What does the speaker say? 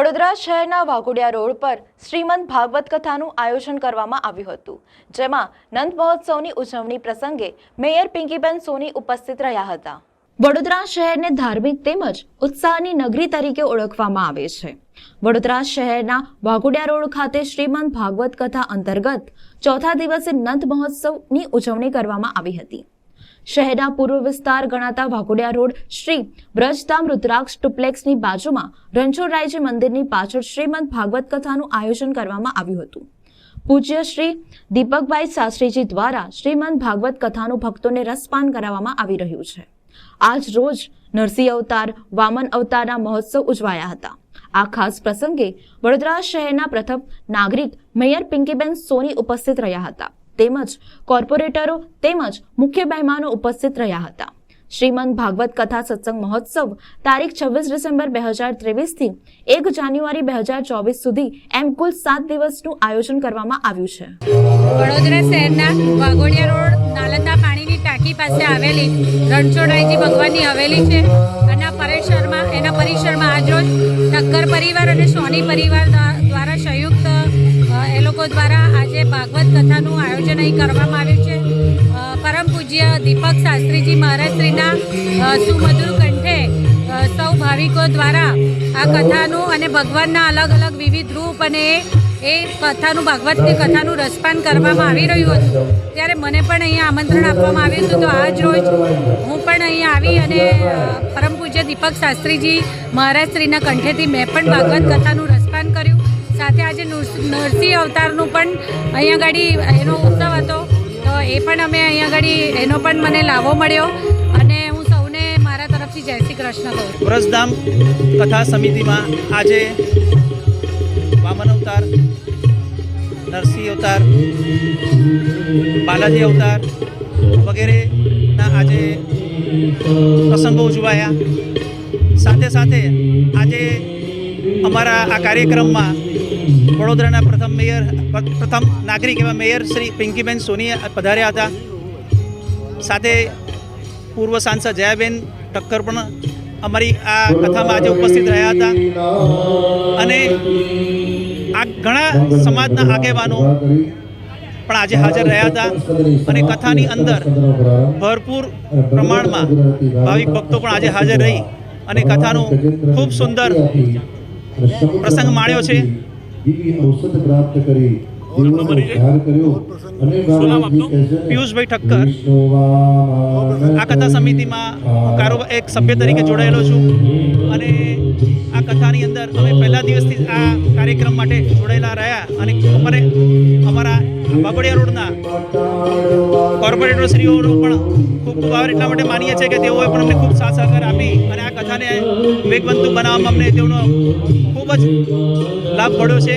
વડોદરા શહેરના વાઘોડિયા રોડ પર શ્રીમંત ભાગવત કથાનું આયોજન કરવામાં આવ્યું હતું, જેમાં નંદ મહોત્સવની ઉજવણી પ્રસંગે મેયર પિંકીબેન સોની ઉપસ્થિત રહ્યા હતા. વડોદરા શહેરને ધાર્મિક તેમજ ઉત્સાહની નગરી તરીકે ઓળખવામાં આવે છે. વડોદરા શહેરના વાઘોડિયા રોડ ખાતે શ્રીમંત ભાગવત કથા અંતર્ગત ચોથા દિવસે નંદ મહોત્સવની ઉજવણી કરવામાં આવી હતી. શહેરના પૂર્વ વિસ્તાર ગણાતા વાઘોડિયા રોડ શ્રી બ્રજધામ રુદ્રાક્ષ ટુપ્લેક્સની બાજુમાં રણછોડરાયજી મંદિરની પાછળ શ્રીમંત ભાગવત કથાનું આયોજન કરવામાં આવ્યું હતું. પૂજ્ય શ્રી દીપકભાઈ શાસ્ત્રીજી દ્વારા શ્રીમંત ભાગવત કથાનું ભક્તોને રસપાન કરાવવામાં આવી રહ્યું છે. આજ રોજ નરસિંહ અવતાર, વામન અવતારના મહોત્સવ ઉજવાયા હતા. આ ખાસ પ્રસંગે વડોદરા શહેરના પ્રથમ નાગરિક મેયર પિંકીબેન સોની ઉપસ્થિત રહ્યા હતા. તેમજ કોર્પોરેટરો તેમજ મુખ્ય મહેમાનો ઉપસ્થિત રહ્યા હતા. શ્રીમંત ભાગવત કથા સત્સંગ મહોત્સવ તારીખ છવ્વીસ ડિસેમ્બર બે હજાર ત્રેવીસથી એક જાન્યુઆરી બે હજાર ચોવીસ સુધી એમ કુલ સાત દિવસનું આયોજન કરવામાં આવ્યું છે. વડોદરા શહેરના વાઘોડિયા રોડ નાલંદા પાણીની ટાંકી પાસે આવેલી રણછોડરાયજી ભગવાનની હવેલી છે. અને પરિસરમાં એના પરિસરમાં આજરોજ ઠક્કર પરિવાર અને સોની પરિવાર દ્વારા લોકો દ્વારા આજે ભાગવત કથાનું આયોજન અહીં કરવામાં આવ્યું છે. પરમ પૂજ્ય દીપક શાસ્ત્રીજી મહારાજશ્રીના સુમધુર કંઠે સૌ ભાવિકો દ્વારા આ કથાનું અને ભગવાનના અલગ અલગ વિવિધ રૂપ અને એ કથાનું, ભાગવતની કથાનું રસપાન કરવામાં આવી રહ્યું હતું. ત્યારે મને પણ અહીંયા આમંત્રણ આપવામાં આવ્યું હતું. તો આજ રોજ હું પણ અહીંયા આવી અને પરમ પૂજ્ય દીપક શાસ્ત્રીજી મહારાજશ્રીના કંઠેથી મેં પણ ભાગવત કથાનું રસપાન કર્યું. સાથે આજે નરસિંહ અવતારનું પણ અહીંયા આગળ એનો ઉત્સવ હતો. તો એ પણ અમે અહીંયા આગળ એનો પણ મને લાવો મળ્યો. અને હું સૌને મારા તરફથી જય શ્રી કૃષ્ણ કહું વ્રજધામ કથા સમિતિમાં આજે વામન અવતાર, નરસિંહ અવતાર, બાલાજી અવતાર વગેરેના આજે પ્રસંગો ઉજવાયા. સાથે સાથે આજે અમારા આ કાર્યક્રમમાં વડોદરાના પ્રથમ મેયર, પ્રથમ નાગરિક એવા મેયર શ્રી પિંકીબેન સોની પધાર્યા હતા. સાથે પૂર્વ સાંસદ જયાબેન ઠક્કર પણ અમારી આ કથામાં આજે ઉપસ્થિત રહ્યા હતા. અને આ ઘણા સમાજના આગેવાનો પણ આજે હાજર રહ્યા હતા અને કથાની અંદર ભરપૂર પ્રમાણમાં ભાવિક ભક્તો પણ આજે હાજર રહી અને કથાનું ખૂબ સુંદર પ્રસંગ માણ્યો છે. ઔષધ પ્રાપ્ત કરી દેવોનો ઉદ્ધાર કર્યો. અને પિયુષભાઈ ઠક્કર. આ કથા સમિતિમાં કારોબાર એક સભ્ય તરીકે જોડાયેલો છું. અને આ કથાની અંદર અમે પહેલા દિવસથી આ કાર્યક્રમ માટે જોડાયેલા રહ્યા અને અમારે અમારા બાબડિયા રોડના કોર્પોરેટરશ્રીઓનો પણ ખૂબ ખૂબ આભાર. એટલા માટે માનીએ છીએ કે તેઓએ પણ અમને ખૂબ સાથ સહકાર આપી અને આ કથાને વેગવંતુ બનાવવામાં અમને તેઓનો ખૂબ જ લાભ મળ્યો છે.